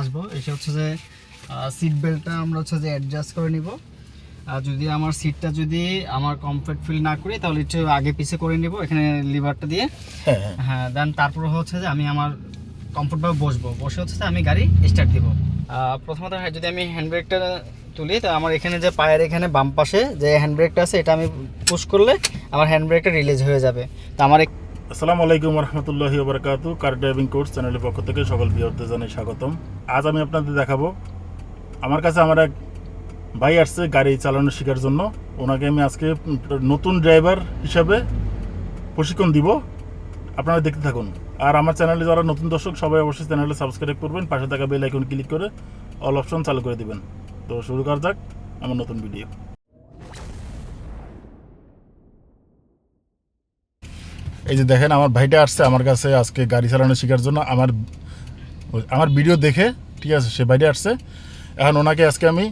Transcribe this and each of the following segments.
আসব এসে হচ্ছে যে সিট বেল্টটা আমরা হচ্ছে যে অ্যাডজাস্ট করে নিব। আর যদি আমার সিটটা যদি আমার কমফর্ট ফিল না করি তাহলে একটু আগে পিছে করে নিব এখানে লিভারটা দিয়ে। হ্যাঁ হ্যাঁ। হ্যাঁ দেন তারপরে হচ্ছে যে আমি আমার কমফোর্টভাবে বসবো। বসে হচ্ছে যে আমি গাড়ি স্টার্ট দিব। প্রথমত হ্যাঁ, যদি আমি হ্যান্ড ব্রেকটা তুলি তো আমার এখানে যে পায়ের এখানে বাম পাশে যে হ্যান্ড ব্রেকটা আছে এটা আমি পুশ করলে আমার হ্যান্ড ব্রেকটা রিলিজ হয়ে যাবে। তো আমার আসসালামু আলাইকুম রহমতুল্লাহি ওবরাকাতু। কার ড্রাইভিং কোর্স চ্যানেলের পক্ষ থেকে সকল বিয়রদের জানাই স্বাগতম। আজ আমি আপনাদের দেখাবো, আমার কাছে আমার এক ভাই আসছে গাড়ি চালানো শেখার জন্য। ওনাকে আমি আজকে নতুন ড্রাইভার হিসাবে প্রশিক্ষণ দিব। আপনারা দেখতে থাকুন। আর আমার চ্যানেলে যারা নতুন দর্শক, সবাই অবশ্যই চ্যানেলে সাবস্ক্রাইব করবেন, পাশে থাকা বেল আইকন ক্লিক করে অল অপশন চালু করে দিবেন। তো শুরু করা যাক আমার নতুন ভিডিও। এই যে দেখেন, আমার ভাইটা আসছে আমার কাছে আজকে গাড়ি চালানো শেখার জন্য। আমার আমার ভিডিও দেখে, ঠিক আছে, সে বাইরে আসছে। এখন ওনাকে আজকে আমি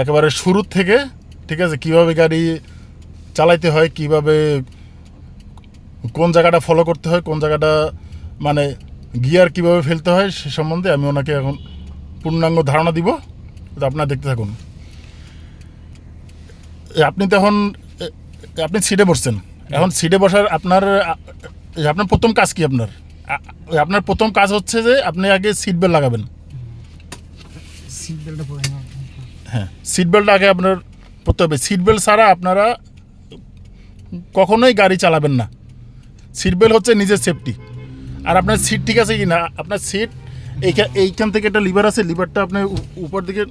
একেবারে শুরুর থেকে, ঠিক আছে, কীভাবে গাড়ি চালাইতে হয়, কীভাবে, কোন জায়গাটা ফলো করতে হয়, কোন জায়গাটা মানে গিয়ার কীভাবে ফেলতে হয়, সে সম্বন্ধে আমি ওনাকে এখন পূর্ণাঙ্গ ধারণা দিব। আপনারা দেখতে থাকুন। আপনি তো এখন আপনি সিটে বসছেন এখন সিটে বসার আপনার আপনার প্রথম কাজ কি আপনার? আপনার প্রথম কাজ হচ্ছে যে আপনি আগে সিট বেল্ট লাগাবেন। সিট বেল্টটা হ্যাঁ সিট বেল্ট আগে আপনার পরতে হবে। সিট বেল্ট ছাড়া আপনারা কখনোই গাড়ি চালাবেন না। সিট বেল্ট হচ্ছে নিজের সেফটি আর আপনার সিট ঠিক আছে কি না আপনার সিট এইখান এইখান থেকে একটা লিভার আছে লিভারটা আপনি উপর দিকে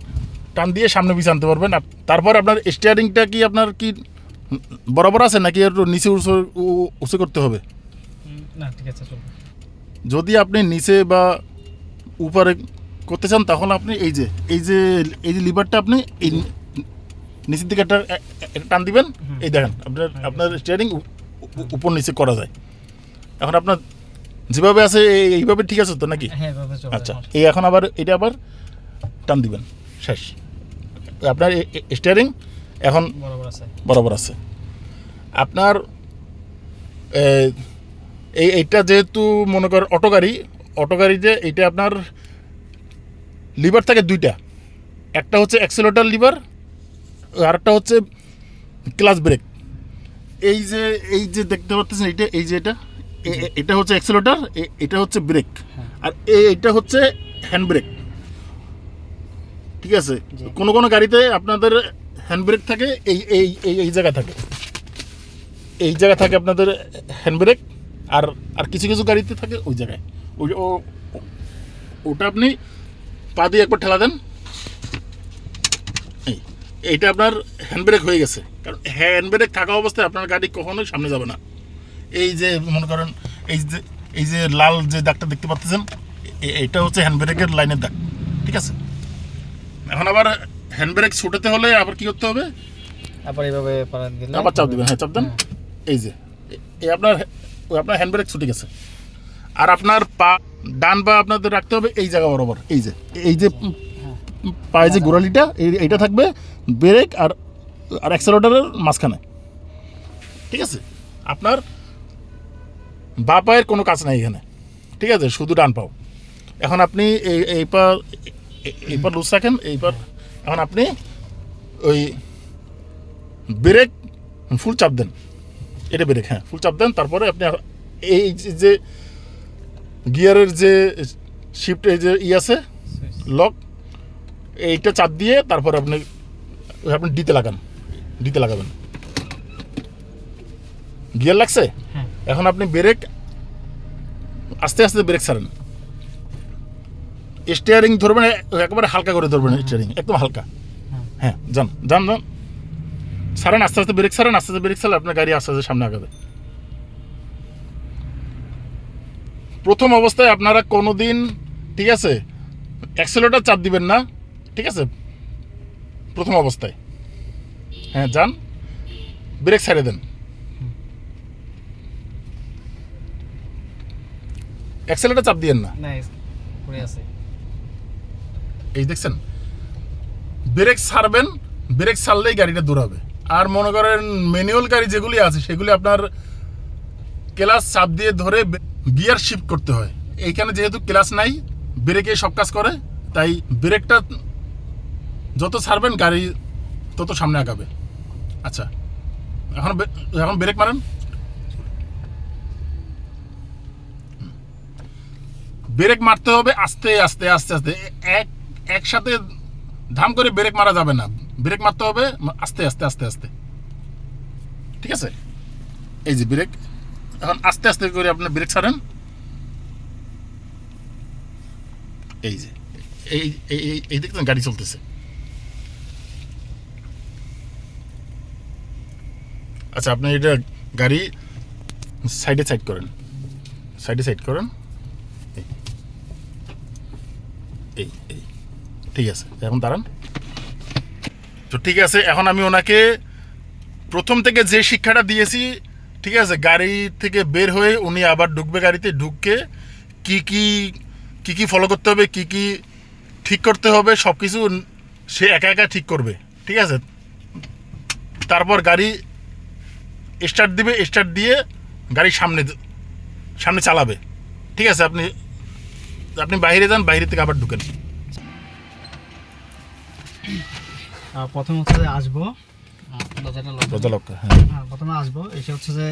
টান দিয়ে সামনে পিছিয়ে আনতে পারবেন তারপর আপনার স্টিয়ারিংটা কি আপনার কি বরাবর আছে নাকি একটু নিচে উঁচু উঁচু করতে হবে? না ঠিক আছে চলবে। যদি আপনি নিচে বা উপরে করতে চান তখন আপনি এই যে এই যে এই যে লিভারটা আপনি এই নিচের দিকে একটা টান দিবেন। এই দেখেন আপনার আপনার স্টিয়ারিং উপর নিচে করা যায়। এখন আপনার যেভাবে আছে এই- এইভাবে ঠিক আছে তো নাকি? হ্যাঁ আচ্ছা এই এখন আবার এটা আবার টান দিবেন শেষ। আপনার স্টিয়ারিং এখন বরাবর আছে। বরাবর আছে। আপনার এই এইটা যেহেতু মনে করেন অটো গাড়ি অটো গাড়িতে এইটা আপনার লিভার থাকে দুইটা। একটা হচ্ছে অ্যাক্সেলেটার লিভার আরেকটা হচ্ছে ক্লাস ব্রেক। এই যে এই যে দেখতে পাচ্ছেন এইটা এই যে এটা এটা হচ্ছে অ্যাক্সেলেটার এটা হচ্ছে ব্রেক। হ্যাঁ। আর এইটা হচ্ছে হ্যান্ড ব্রেক। ঠিক আছে। কোনো কোনো গাড়িতে আপনাদের হ্যান্ড ব্রেক থাকে এই এই এই এই জায়গা থাকে। এই জায়গায় থাকে আপনাদের হ্যান্ড ব্রেক আর আর কিছু কিছু গাড়িতে থাকে ওই জায়গায়। ওই ওটা আপনি পা দিয়ে একবার ঠেলা দেন। এই এইটা আপনার হ্যান্ড ব্রেক হয়ে গেছে। কারণ হ্যান্ড ব্রেক থাকা অবস্থায় আপনার গাড়ি কখনোই সামনে যাবে না। এই যে মনে করেন এই যে এই যে লাল যে দাগটা দেখতে পাচ্ছেন এ- এইটা হচ্ছে হ্যান্ড ব্রেকের লাইনের দাগ ঠিক আছে? এখন আবার হ্যান্ড ব্রেক ছুটাতে হলে আবার কি করতে হবে? আবার এইভাবে আবার চাপ দিবেন হ্যাঁ চাপ দেন। এই যে এই আপনার ওই আপনার হ্যান্ড ব্রেক ছুটে গেছে। আর আপনার পা ডান পা আপনাদের রাখতে হবে এই জায়গা বরাবর এই যে এই যে উম, পায়ে যে গোড়ালিটা এই- এইটা থাকবে ব্রেক আর আর অ্যাক্সেলেটারের মাঝখানে। ঠিক আছে? আপনার বা পায়ের কোনো কাজ নাই এখানে। ঠিক আছে? শুধু ডান পাও। এখন আপনি এই এই পা এই পা লুজ রাখেন এই পা এখন আপনি ওই ব্রেক ফুল চাপ দেন। এটা ব্রেক হ্যাঁ ফুল চাপ দেন তারপরে আপনি এই যে- গিয়ারের যে শিফট এই যে ই আছে লক এইটা চাপ দিয়ে তারপর আপনি আপনি ডিতে লাগান ডিতে লাগাবেন। গিয়ার লাগছে? হ্যাঁ। এখন আপনি ব্রেক আস্তে আস্তে ব্রেক ছাড়েন। স্টিয়ারিং ধরবেন একেবারে হালকা করে ধরবেন স্টিয়ারিং একদম হালকা। হ্যাঁ। হ্যাঁ যান যান যান। ছাড়েন আস্তে আস্তে ব্রেক ছাড়েন আস্তে আস্তে ব্রেক ছাড়লে আপনার গাড়ি আস্তে আস্তে সামনে আগাবে। প্রথম অবস্থায় আপনারা কোনো দিন ঠিক আছে অ্যাক্সেলেটার চাপ দিবেন না ঠিক আছে প্রথম অবস্থায়। হ্যাঁ যান ব্রেক ছেড়ে দেন। অ্যাক্সেলেটার চাপ দিয়েন না। এই দেখছেন ব্রেক ছাড়বেন ব্রেক ছাড়লেই গাড়িটা দৌড়াবে। আর মনে করেন ম্যানুয়াল গাড়ি যেগুলি আছে, সেগুলি আপনার ক্লাস চাপ দিয়ে ধরে গিয়ার শিফট করতে হয়। এইখানে যেহেতু ক্লাস নাই, ব্রেকে সব কাজ করে, তাই ব্রেকটা যত ছাড়বেন গাড়ি তত সামনে আগাবে। আচ্ছা এখন এখন ব্রেক মারেন। ব্রেক মারতে হবে আস্তে আস্তে আস্তে আস্তে। এক একসাথে ধাম করে ব্রেক মারা যাবে না। ব্রেক মারতে হবে আস্তে আস্তে আস্তে আস্তে। ঠিক আছে? এই যে ব্রেক এখন আস্তে আস্তে করে আপনি ব্রেক ছাড়েন। এই যে, এই এই গাড়ি চলতেছে। আচ্ছা আপনি এটা গাড়ি সাইডে সাইড করেন। সাইডে সাইড করেন। এই এই, ঠিক আছে, এখন দাঁড়ান। তো ঠিক আছে, এখন আমি ওনাকে প্রথম থেকে যে শিক্ষাটা দিয়েছি, ঠিক আছে, গাড়ি থেকে বের হয়ে উনি আবার ঢুকবে গাড়িতে ঢুকে কি কি কি কি ফলো করতে হবে, কি কি ঠিক করতে হবে সব কিছু সে একা একা ঠিক করবে, ঠিক আছে? তারপর গাড়ি স্টার্ট দিবে স্টার্ট দিয়ে গাড়ি সামনে সামনে চালাবে, ঠিক আছে? আপনি আপনি বাইরে যান, বাইরে থেকে আবার ঢুকেন। প্রথম হচ্ছে যে আসব দরজা হ্যাঁ। হ্যাঁ প্রথমে আসব এসে হচ্ছে যে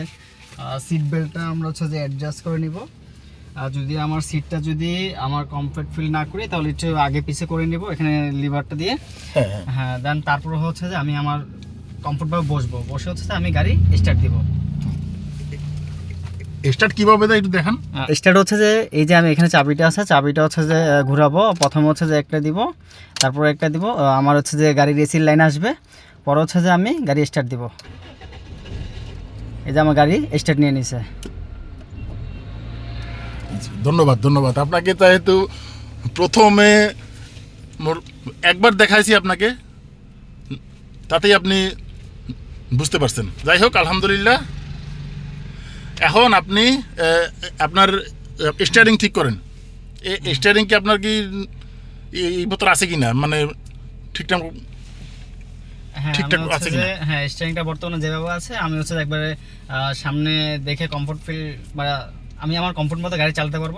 সিট বেল্টটা আমরা হচ্ছে যে অ্যাডজাস্ট করে নিব। আর যদি আমার সিটটা যদি আমার কমফর্ট ফিল না করি তাহলে একটু আগে পিছে করে নিব এখানে লিভারটা দিয়ে। হ্যাঁ হ্যাঁ। হ্যাঁ দেন তারপরে হচ্ছে যে আমি আমার কমফর্টভাবে বসবো। বসে হচ্ছে যে আমি গাড়ি স্টার্ট দিব। স্টার্ট কীভাবে দেয় একটু দেখান। স্টার্ট হচ্ছে যে এই যে আমি এখানে চাবিটা আছে চাবিটা হচ্ছে যে ঘোরাবো। প্রথমে হচ্ছে যে একটা দিব তারপর একটা দিব আমার হচ্ছে যে গাড়ির এসির লাইন আসবে। পরে হচ্ছে যে আমি গাড়ি স্টার্ট দিব। এই যে আমার গাড়ি স্টার্ট নিয়ে নিছে। ধন্যবাদ ধন্যবাদ। আপনাকে যেহেতু প্রথমে মোর একবার দেখাইছি আপনাকে তাতেই আপনি বুঝতে পারছেন। যাই হোক আলহামদুলিল্লাহ। এখন আপনি আপনার স্টিয়ারিং ঠিক করেন। স্টিয়ারিং কি আপনার কি এই বোতল আছে কি না মানে ঠিকঠাক হ্যাঁ ঠিকঠাক আছে? যে হ্যাঁ স্টিয়ারিংটা বর্তমানে যেভাবে আছে আমি হচ্ছে একবারে সামনে দেখে কমফোর্ট ফিল বা আমি আমার কমফোর্ট মতো গাড়ি চালাতে পারব।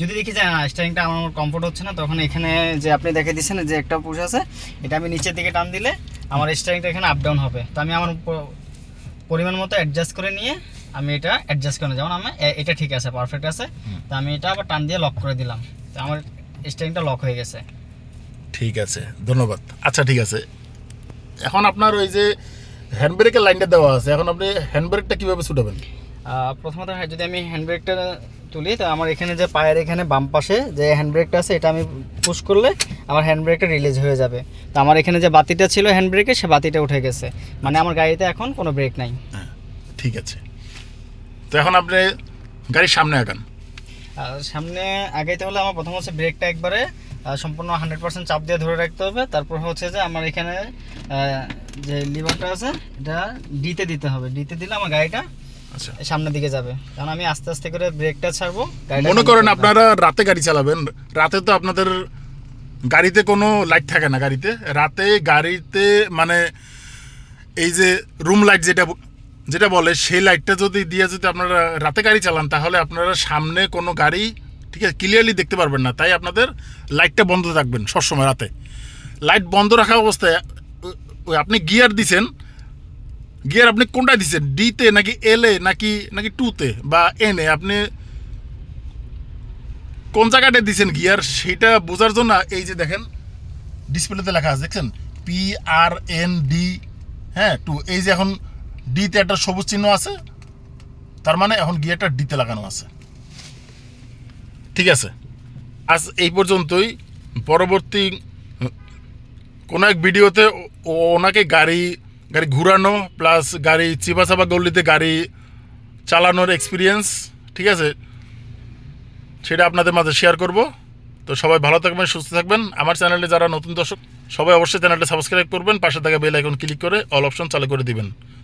যদি দেখি যে স্টিয়ারিংটা আমার কমফোর্ট হচ্ছে না তখন এখানে যে আপনি দেখে দিচ্ছেন যে একটা পুশ আছে এটা আমি নিচের দিকে টান দিলে আমার স্টিয়ারিংটা এখানে আপ ডাউন হবে। তো আমি আমার পরিমাণ মতো অ্যাডজাস্ট করে নিয়ে আমি এটা অ্যাডজাস্ট করে যেমন আমি এটা ঠিক আছে পারফেক্ট আছে। তো আমি এটা আবার টান দিয়ে লক করে দিলাম। তো আমার স্টিয়ারিংটা লক হয়ে গেছে। ঠিক আছে ধন্যবাদ। আচ্ছা ঠিক আছে। এখন আপনার ওই যে হ্যান্ড ব্রেকের লাইনটা দেওয়া আছে এখন আপনি হ্যান্ড ব্রেকটা কীভাবে ছুটাবেন? প্রথমত হ্যাঁ যদি আমি হ্যান্ড ব্রেকটা তুলি তো আমার এখানে যে পায়ের এখানে বাম পাশে যে হ্যান্ড ব্রেকটা আছে এটা আমি পুশ করলে আমার হ্যান্ড ব্রেকটা রিলিজ হয়ে যাবে। তো আমার এখানে যে বাতিটা ছিল হ্যান্ড ব্রেকে সে বাতিটা উঠে গেছে। মানে আমার গাড়িতে এখন কোনো ব্রেক নাই। হ্যাঁ ঠিক আছে। তো এখন আপনি গাড়ির সামনে আগান। সামনে আগাইতে হলে আমার প্রথম হচ্ছে ব্রেকটা একবারে সম্পূর্ণ হান্ড্রেড পার্সেন্ট চাপ দিয়ে ধরে রাখতে হবে। তারপর হচ্ছে যে আমার এখানে যে লিভারটা আছে এটা ডিতে দিতে হবে। ডিতে দিলে আমার গাড়িটা আচ্ছা। সামনের দিকে যাবে। কারণ আমি আস্তে আস্তে করে ব্রেকটা ছাড়বো মনে করেন আপনারা রাতে গাড়ি চালাবেন। রাতে তো আপনাদের গাড়িতে কোনো লাইট থাকে না গাড়িতে। রাতে গাড়িতে মানে এই যে রুম লাইট যেটা যেটা বলে, সেই লাইটটা যদি দিয়ে যদি আপনারা রাতে গাড়ি চালান, তাহলে আপনারা সামনে কোনো গাড়ি, ঠিক আছে ক্লিয়ারলি দেখতে পারবেন না। তাই আপনাদের লাইটটা বন্ধ রাখবেন সবসময় রাতে। লাইট বন্ধ রাখা অবস্থায় আপনি গিয়ার দিছেন গিয়ার আপনি কোনটা দিছেন? ডিতে নাকি এলে নাকি নাকি টুতে বা এনে আপনি কোন জায়গাটা দিছেন গিয়ার সেটা বোঝার জন্য এই যে দেখেন ডিসপ্লেতে লেখা আছে, দেখছেন? পি আর এন ডি হ্যাঁ টু এই যে এখন ডিতে একটা সবুজ চিহ্ন আছে, তার মানে এখন গিয়ারটা ডিতে লাগানো আছে। ঠিক আছে? আজ এই পর্যন্তই। পরবর্তী কোনো এক ভিডিওতে ওনাকে গাড়ি গাড়ি ঘুরানো প্লাস গাড়ি চাপা গল্লিতে গাড়ি চালানোর এক্সপিরিয়েন্স ঠিক আছে? সেটা আপনাদের মাঝে শেয়ার করব। তো সবাই ভালো থাকবেন, সুস্থ থাকবেন। আমার চ্যানেলে যারা নতুন দর্শক, সবাই অবশ্যই চ্যানেলটা সাবস্ক্রাইব করবেন। পাশে থাকা বেল আইকন ক্লিক করে অল অপশন চালু করে দিবেন।